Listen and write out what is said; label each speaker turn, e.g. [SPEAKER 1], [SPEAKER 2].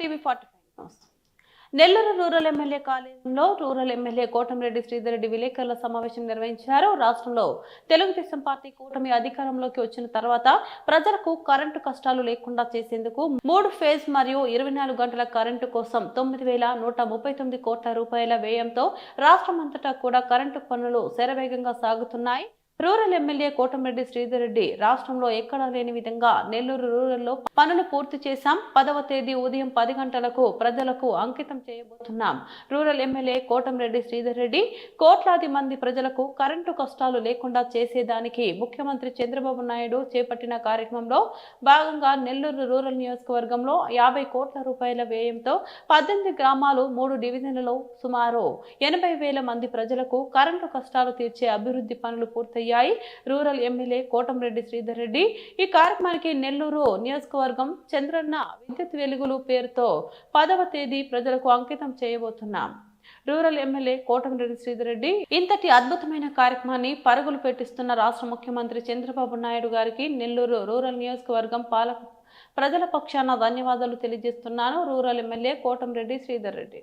[SPEAKER 1] TV forty Nellore rural MLA కాలేజీలో rural MLA Kotamreddy Sridhar Reddy విలేకరుల సమావేశం నిర్వహించారు. రాష్ట్రంలో తెలుగుదేశం పార్టీ కూటమి అధికారంలోకి వచ్చిన తర్వాత ప్రజలకు కరెంటు కష్టాలు లేకుండా చేసేందుకు మూడు ఫేజ్ మరియు ఇరవై నాలుగు గంటల కరెంటు కోసం తొమ్మిది వేల నూట ముప్పై తొమ్మిది కోట్ల రూపాయల వ్యయంతో రాష్ట్రమంతటా కూడా కరెంటు పనులు శరవేగంగా సాగుతున్నాయి. రూరల్ ఎమ్మెల్యే కోటమిరెడ్డి శ్రీధర్ రెడ్డి రాష్ట్రంలో ఎక్కడా లేని విధంగా నెల్లూరు రూరల్లో పనులు పూర్తి చేశాం. పదవ తేదీ ఉదయం పది గంటలకు ప్రజలకు అంకితం చేయబోతున్నాం. రూరల్ ఎమ్మెల్యే కోటమిరెడ్డి శ్రీధర్ రెడ్డి కోట్లాది మంది ప్రజలకు కరెంటు కష్టాలు లేకుండా చేసేదానికి ముఖ్యమంత్రి చంద్రబాబు నాయుడు చేపట్టిన కార్యక్రమంలో భాగంగా నెల్లూరు రూరల్ నియోజకవర్గంలో యాభై కోట్ల రూపాయల వ్యయంతో పద్దెనిమిది గ్రామాలు మూడు డివిజన్లలో సుమారు ఎనభై వేల మంది ప్రజలకు కరెంటు కష్టాలు తీర్చే అభివృద్ధి పనులు పూర్తయ్యాయి. Rural MLA Kotamreddy Sridhar Reddy. ఈ కార్యక్రమానికి నెల్లూరు నియోజకవర్గం చంద్రన్న విద్యుత్ వెలుగులు పేరుతో పదవ తేదీ ప్రజలకు అంకితం చేయబోతున్నాం. రూరల్ ఎమ్మెల్యే కోటమిరెడ్డి శ్రీధర్ రెడ్డి ఇంతటి అద్భుతమైన కార్యక్రమాన్ని పరుగులు పెట్టిస్తున్న రాష్ట్ర ముఖ్యమంత్రి చంద్రబాబు నాయుడు గారికి నెల్లూరు రూరల్ నియోజకవర్గం పాలక ప్రజల పక్షాన ధన్యవాదాలు తెలియజేస్తున్నాను. Rural MLA Kotamreddy Sridhar Reddy.